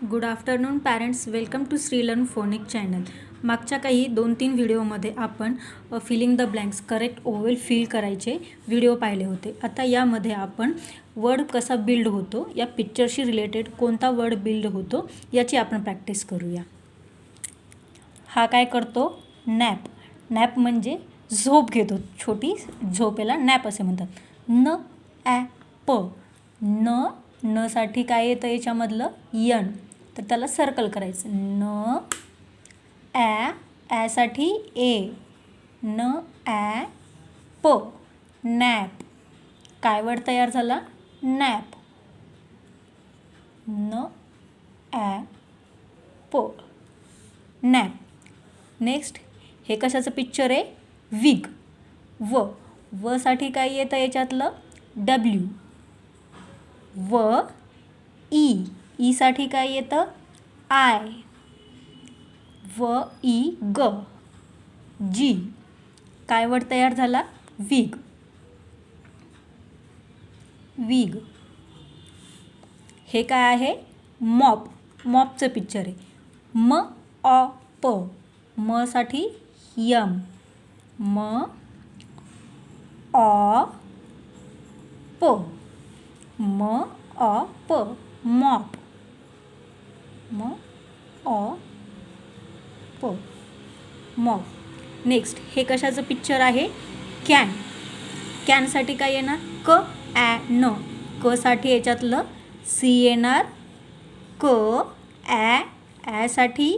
Good afternoon parents welcome to Shreelearn phonic channel मागच्या काही दोन तीन व्हिडिओमध्ये आपण filling the blanks correct vowel fill करायचे व्हिडिओ पाहिले होते. आता यामध्ये आपण वर्ड कसा बिल्ड होतो या पिक्चरशी रिलेटेड कोणता वर्ड बिल्ड होतो याची आपण प्रॅक्टिस करूया. हा काय करतो? नॅप नॅप म्हणजे झोप घेतो. छोटी झोपेला नॅप असे म्हणतात. न ॲ प. न नसाठी काय येतं याच्यामधलं? यन. तर त्याला सर्कल करायचं. न ॲ ॲसाठी ए. न ॲ प. नॅप. काय वर्ड तयार झाला? नॅप. न ॲ प. नॅप. नेक्स्ट हे कशाचं पिक्चर आहे? विग. व. वसाठी काय येतं याच्यातलं? डब्ल्यू. व ई. ईसाठी काय येतं? आय. व ई ग. जी. काय वर्ड तयार झाला? विग. विग. हे काय आहे? मॉप. मॉपचं पिक्चर आहे. म ऑ प. मसाठी यम. म ऑ प. म ऑ प. मॉप. म ऑ प मॉ. नेक्स्ट हे कशाचं पिक्चर आहे? कॅन कॅनसाठी काय येणार? क ॲ न. क साठी याच्यातलं सी येणार. क ॲ ॲसाठी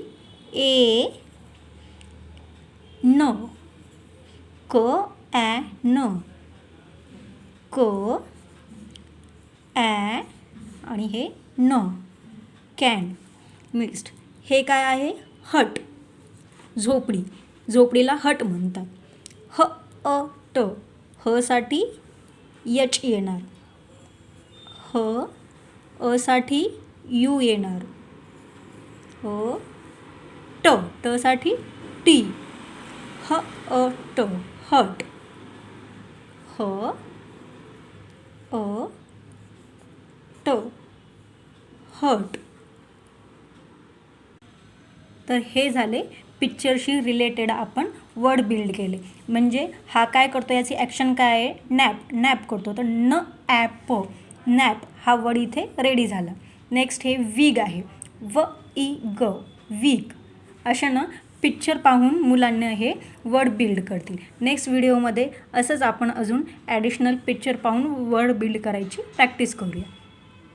ए न. क ॲ न. क ॲ आणि हे न. Can mixed. हे काय आहे? हट. झोपडी. झोपडीला हट म्हणतात. ह अ ट. हसाठी यच येणार. ह असाठी यू येणार. ह ट. टसाठी टी. ह अ ट. हट. ह अ ट. हट. तर हे झाले पिक्चरशी रिलेटेड आपण वर्ड बिल्ड केले. म्हणजे हा काय करतो याची ॲक्शन काय आहे? नॅप नॅप करतो. तर न ॲप नॅप हा वर्ड इथे रेडी झाला. नेक्स्ट हे वीग आहे. व ई ग विग. अशानं पिक्चर पाहून मुलांना हे वर्ड बिल्ड करतील. नेक्स्ट व्हिडिओमध्ये असंच आपण अजून ॲडिशनल पिक्चर पाहून वर्ड बिल्ड करायची प्रॅक्टिस करूया.